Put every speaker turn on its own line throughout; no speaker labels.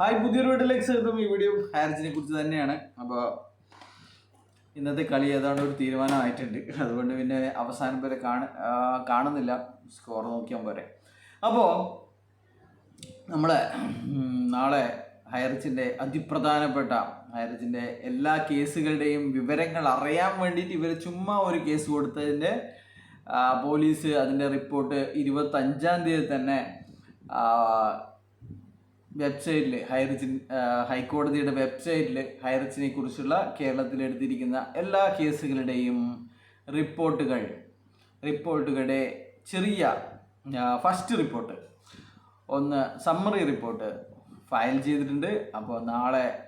Hi പുതിയൊരു വീട്ടിലേക്ക് സ്വാഗതം. ഈ വീഡിയോ ഹാരിസിനെ കുറിച്ച് തന്നെയാണ്. അപ്പോൾ ഇന്നത്തെ കളി ഏതാണ്ട് ഒരു തീരുമാനമായിട്ടുണ്ട്. അതുകൊണ്ട് പിന്നെ അവസാനം വരെ കാണ കാണുന്നില്ല. സ്കോർ നോക്കിയാൽ പോരെ. അപ്പോൾ നമ്മളെ നാളെ ഹൈറിച്ചിന്റെ അതിപ്രധാനപ്പെട്ട ഹൈറിച്ചിന്റെ എല്ലാ കേസുകളുടെയും വിവരങ്ങൾ അറിയാൻ വേണ്ടിയിട്ട് ഇവർ ചുമ്മാ ഒരു കേസ് കൊടുത്തതിന്റെ പോലീസ് അതിന്റെ റിപ്പോർട്ട് ഇരുപത്തഞ്ചാം തീയതി തന്നെ വെബ്സൈറ്റിൽ ഹൈറിച്ചിൻ ഹൈക്കോടതിയുടെ വെബ്സൈറ്റിൽ ഹൈറിച്ചിനെ കുറിച്ചുള്ള കേരളത്തിൽ എടുത്തിരിക്കുന്ന എല്ലാ കേസുകളുടെയും റിപ്പോർട്ടുകൾ റിപ്പോർട്ടുകളുടെ ചെറിയ ഫസ്റ്റ് റിപ്പോർട്ട്. ഒന്ന് സമ്മറി റിപ്പോർട്ട് ഫയൽ ചെയ്തിട്ടുണ്ട്. അപ്പോൾ നാളെ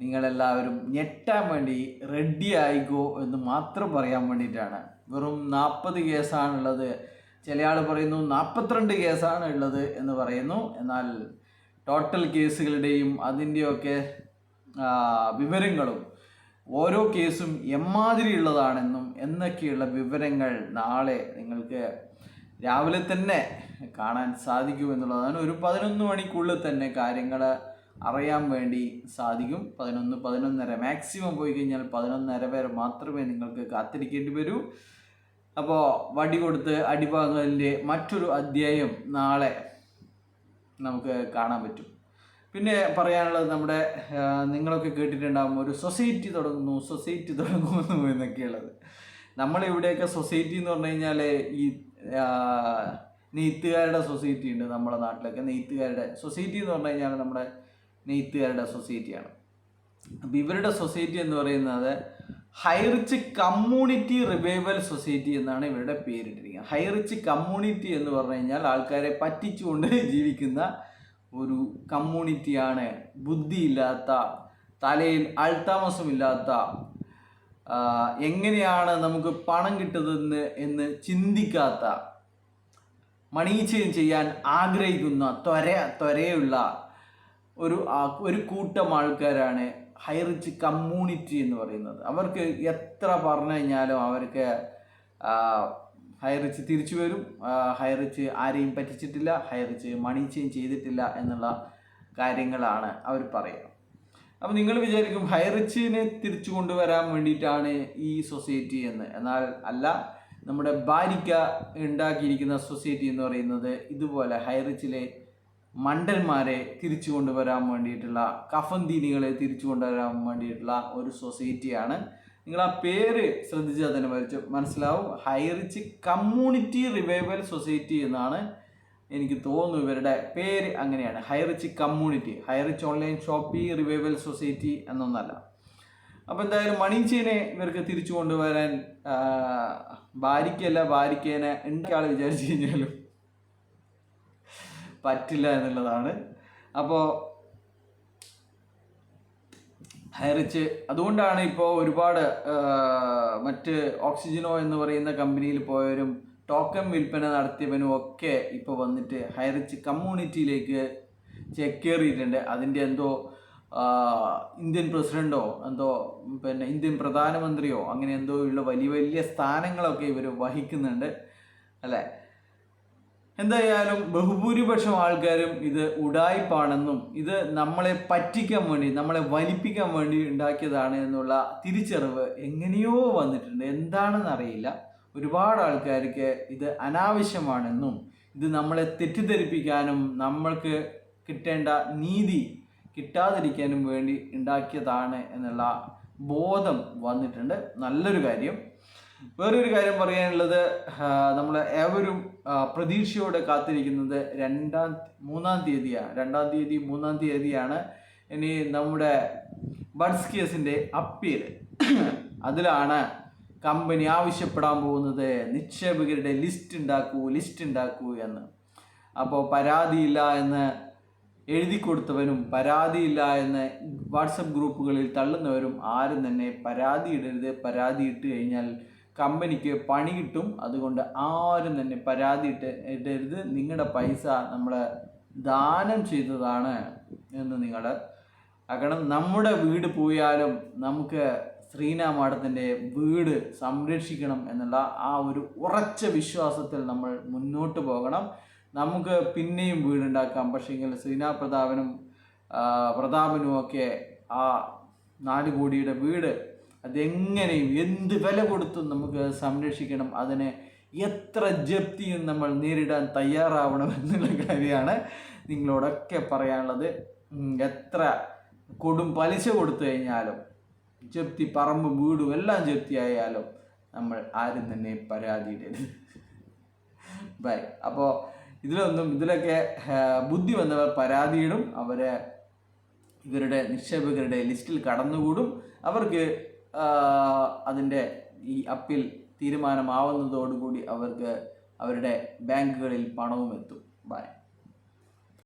നിങ്ങളെല്ലാവരും ഞെട്ടാൻ വേണ്ടി റെഡി ആയിക്കോ എന്ന് മാത്രം പറയാൻ വേണ്ടിയിട്ടാണ്. വെറും നാൽപ്പത് കേസാണുള്ളത്. ചില ആൾ പറയുന്നു നാൽപ്പത്തിരണ്ട് കേസാണ് ഉള്ളത് എന്ന് പറയുന്നു. എന്നാൽ ടോട്ടൽ കേസുകളുടെയും അതിന്റെയൊക്കെ വിവരങ്ങളും ഓരോ കേസും എമ്മാതിരിയുള്ളതാണെന്നും എന്നൊക്കെയുള്ള വിവരങ്ങൾ നാളെ നിങ്ങൾക്ക് രാവിലെ തന്നെ കാണാൻ സാധിക്കും എന്നുള്ളതാണ്. ഒരു പതിനൊന്ന് മണിക്കുള്ളിൽ തന്നെ കാര്യങ്ങൾ അറിയാൻ വേണ്ടി സാധിക്കും. പതിനൊന്ന് പതിനൊന്നര മാക്സിമം പോയി കഴിഞ്ഞാൽ പതിനൊന്നര വരെ മാത്രമേ നിങ്ങൾക്ക് കാത്തിരിക്കേണ്ടി വരൂ. അപ്പോൾ വടി കൊടുത്ത് അടിഭാഗങ്ങളിന്റെ മറ്റൊരു അധ്യായം നാളെ നമുക്ക് കാണാൻ പറ്റും. പിന്നെ പറയാനുള്ളത് നമ്മുടെ നിങ്ങളൊക്കെ കേട്ടിട്ടുണ്ടാകും ഒരു സൊസൈറ്റി തുടങ്ങുന്നു സൊസൈറ്റി തുടങ്ങുന്നു എന്നൊക്കെയുള്ളത്. നമ്മളിവിടെയൊക്കെ സൊസൈറ്റി എന്ന് പറഞ്ഞു കഴിഞ്ഞാൽ ഈ നെയ്ത്തുകാരുടെ സൊസൈറ്റി ഉണ്ട് നമ്മുടെ നാട്ടിലൊക്കെ. നെയ്ത്തുകാരുടെ സൊസൈറ്റി എന്ന് പറഞ്ഞു കഴിഞ്ഞാൽ നമ്മുടെ നെയ്ത്തുകാരുടെ സൊസൈറ്റിയാണ്. അപ്പോൾ ഇവരുടെ സൊസൈറ്റി എന്ന് പറയുന്നത് ഹൈറിച്ച് കമ്മ്യൂണിറ്റി റിവൈവൽ സൊസൈറ്റി എന്നാണ് ഇവരുടെ പേരിട്ടിരിക്കുന്നത്. ഹൈറിച്ച് കമ്മ്യൂണിറ്റി എന്ന് പറഞ്ഞു കഴിഞ്ഞാൽ ആൾക്കാരെ പറ്റിച്ചുകൊണ്ട് ജീവിക്കുന്ന ഒരു കമ്മ്യൂണിറ്റിയാണ് ബുദ്ധിയില്ലാത്ത തലയിൽ അൾത്താമസമില്ലാത്ത എങ്ങനെയാണ് നമുക്ക് പണം കിട്ടുന്നതെന്ന് എന്ന് ചിന്തിക്കാത്ത മണീച്ചയും ചെയ്യാൻ ആഗ്രഹിക്കുന്ന ത്വര ത്വരയുള്ള ഒരു ഒരു കൂട്ടം ആൾക്കാരാണ് ഹൈറിച്ച് കമ്മ്യൂണിറ്റി എന്ന് പറയുന്നത്. അവർക്ക് എത്ര പറഞ്ഞു കഴിഞ്ഞാലും അവർക്ക് ഹൈറിച്ച് തിരിച്ചു വരും. ഹൈറിച്ച് ആരെയും പറ്റിച്ചിട്ടില്ല. ഹൈറിച്ച് മണീച്ചയും ചെയ്തിട്ടില്ല എന്നുള്ള കാര്യങ്ങളാണ് അവർ പറയുക. അപ്പം നിങ്ങൾ വിചാരിക്കും ഹൈറിച്ചിനെ തിരിച്ചു കൊണ്ടുവരാൻ വേണ്ടിയിട്ടാണ് ഈ സൊസൈറ്റി എന്ന്. എന്നാൽ അല്ല നമ്മുടെ ബാരിക്ക ഉണ്ടാക്കിയിരിക്കുന്ന സൊസൈറ്റി എന്ന് പറയുന്നത് ഇതുപോലെ ഹൈറിച്ചിലെ മണ്ടന്മാരെ തിരിച്ചു കൊണ്ടുവരാൻ വേണ്ടിയിട്ടുള്ള കഫന്തീനികളെ തിരിച്ചു കൊണ്ടുവരാൻ വേണ്ടിയിട്ടുള്ള ഒരു സൊസൈറ്റിയാണ്. നിങ്ങൾ ആ പേര് ശ്രദ്ധിച്ചാൽ തന്നെ വരച്ച് മനസ്സിലാവും. ഹൈറിച്ച് കമ്മ്യൂണിറ്റി റിവൈവൽ സൊസൈറ്റി എന്നാണ് എനിക്ക് തോന്നുന്നു ഇവരുടെ പേര് അങ്ങനെയാണ്. Highrich community. Highrich online shoppy revival society എന്നൊന്നല്ല. അപ്പോൾ എന്തായാലും മണീച്ചേനെ ഇവർക്ക് തിരിച്ചു കൊണ്ടുവരാൻ ഭാര്യയ്ക്കല്ല ഭാര്യയ്ക്കേനെ ഉണ്ടാൾ വിചാരിച്ചു കഴിഞ്ഞാലും പറ്റില്ല എന്നുള്ളതാണ്. അപ്പോൾ ഹൈറിച്ച് അതുകൊണ്ടാണ് ഇപ്പോൾ ഒരുപാട് മറ്റ് ഓക്സിജനോ എന്ന് പറയുന്ന കമ്പനിയിൽ പോയവരും ടോക്കൺ വിൽപ്പന നടത്തിയവനും ഒക്കെ ഇപ്പോൾ വന്നിട്ട് ഹൈറിച്ച് കമ്മ്യൂണിറ്റിയിലേക്ക് ചെക്കേറിയിട്ടുണ്ട് അതിന്റെ എന്തോ ഇന്ത്യൻ പ്രസിഡന്റോ എന്തോ പിന്നെ ഇന്ത്യൻ പ്രധാനമന്ത്രിയോ അങ്ങനെ എന്തോ ഉള്ള വലിയ വലിയ സ്ഥാനങ്ങളൊക്കെ ഇവർ വഹിക്കുന്നുണ്ട്. അല്ലേ? എന്തായാലും ബഹുഭൂരിപക്ഷം ആൾക്കാരും ഇത് ഉടായ്പാണെന്നും ഇത് നമ്മളെ പറ്റിക്കാൻ വേണ്ടി നമ്മളെ വലിപ്പിക്കാൻ വേണ്ടി ഉണ്ടാക്കിയതാണ് എന്നുള്ള തിരിച്ചറിവ് എങ്ങനെയോ വന്നിട്ടുണ്ട്. എന്താണെന്ന് അറിയില്ല ഒരുപാട് ആൾക്കാർക്ക് ഇത് അനാവശ്യമാണെന്നും ഇത് നമ്മളെ തെറ്റിദ്ധരിപ്പിക്കാനും നമ്മൾക്ക് കിട്ടേണ്ട നീതി കിട്ടാതിരിക്കാനും വേണ്ടി ഉണ്ടാക്കിയതാണ് എന്നുള്ള ബോധം വന്നിട്ടുണ്ട്. നല്ലൊരു കാര്യം. വേറൊരു കാര്യം പറയാനുള്ളത് നമ്മൾ ഏവരും പ്രതീക്ഷയോടെ കാത്തിരിക്കുന്നത് രണ്ടാം മൂന്നാം തീയതിയാണ് രണ്ടാം തീയതി മൂന്നാം തീയതിയാണ് ഇനി നമ്മുടെ ബഡ്സ് കേസിന്റെ അപ്പീൽ. അതിലാണ് കമ്പനി ആവശ്യപ്പെടാൻ പോകുന്നത്. നിക്ഷേപകരുടെ ലിസ്റ്റ് ഉണ്ടാക്കൂ ലിസ്റ്റ് ഉണ്ടാക്കൂ എന്ന്. അപ്പോൾ പരാതിയില്ല എന്ന് എഴുതി കൊടുത്തവനും പരാതിയില്ല എന്ന് വാട്സപ്പ് ഗ്രൂപ്പുകളിൽ തള്ളുന്നവരും ആരും തന്നെ പരാതി ഇടരുത്. പരാതി ഇട്ട് കഴിഞ്ഞാൽ കമ്പനിക്ക് പണി കിട്ടും. അതുകൊണ്ട് ആരും തന്നെ പരാതി ഇട്ട് ഇടരുത്. നിങ്ങളുടെ പൈസ നമ്മൾ ദാനം ചെയ്തതാണ് എന്ന് നിങ്ങൾ കാരണം നമ്മുടെ വീട് പോയാലും നമുക്ക് ശ്രീന മാഡത്തിന്റെ വീട് സംരക്ഷിക്കണം എന്നുള്ള ആ ഒരു ഉറച്ച വിശ്വാസത്തിൽ നമ്മൾ മുന്നോട്ട് പോകണം. നമുക്ക് പിന്നെയും വീടുണ്ടാക്കാം. പക്ഷേങ്കിൽ ശ്രീനാ പ്രതാപനും ആ, പ്രതാപനുമൊക്കെ ആ നാല് കോടിയുടെ വീട് അതെങ്ങനെയും എന്ത് വില കൊടുത്തും നമുക്ക് സംരക്ഷിക്കണം. അതിനെ എത്ര ജപ്തിയും നമ്മൾ നേരിടാൻ തയ്യാറാവണം എന്നുള്ള കാര്യമാണ് നിങ്ങളോടൊക്കെ പറയാനുള്ളത്. എത്ര കൊടും പലിശ കൊടുത്തു കഴിഞ്ഞാലും ജപ്തി പറമ്പും വീടും എല്ലാം ജപ്തി ആയാലും നമ്മൾ ആരും തന്നെ പരാതിയിടരുത്. ബൈ. അപ്പോൾ ഇതിലൊന്നും ഇതിലൊക്കെ ബുദ്ധി വന്നവർ പരാതിയിടും. അവരെ ഇവരുടെ നിക്ഷേപകരുടെ ലിസ്റ്റിൽ കടന്നുകൂടും. അവർക്ക് അതിന്റെ ഈ അപ്പീൽ തീരുമാനമാവുന്നതോടുകൂടി അവർക്ക് അവരുടെ ബാങ്കുകളിൽ പണവും എത്തും. ബൈ